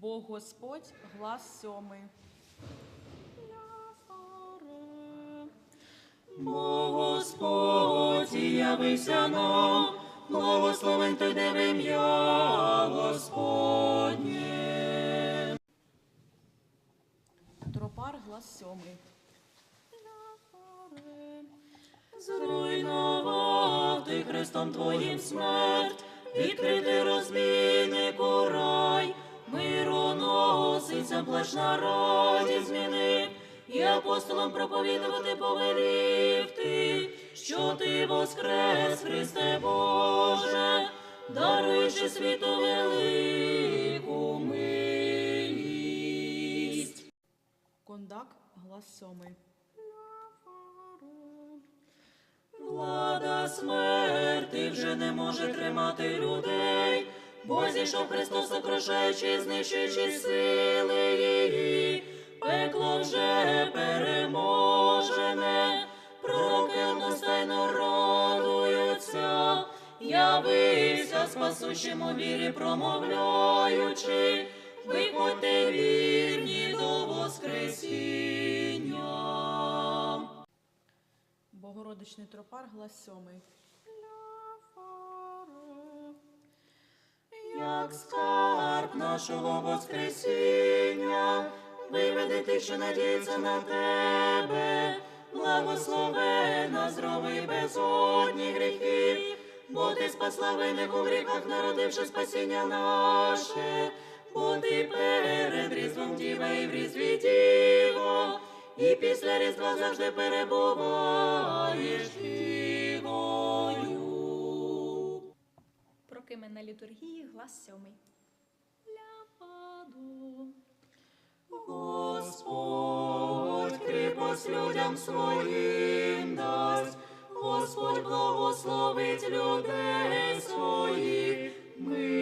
Бо Господь глас сьомий. Бо Господь явився нам, благословен той де в ім'я Господнє. Тропар глас сьомий. Зруйнував ти Христом Твоїм смерть, відкритий розбійнику рай, плач на раді змінив, і апостолам проповідувати повелів ти, що ти воскрес, Христе Боже, даруючи світу велику милість. Кондак глас сьомий. Влада смерти вже не може тримати людей, бо зійшов Христос, сокрушаючи, знищуючи сили її, пекло вже переможене, пророки одностайно радуються, явився спасущим у вірі, промовляючи, виходьте вірні до Воскресіння. Богородичний тропар глас сьомий. Як скарб нашого Воскресіння, виведи тих, що надіються на тебе, благословена здоровий безодні гріхів, бо ти спасла винних у гріхах, народивши спасіння наше, бо ти перед різдвом діва і в різдві діва, і після різдва завжди перебуваєш такими на літургії глас сьомий. Ляпаду. Господь кріпость людям своїм дасть, Господь благословить людей своїх. Ми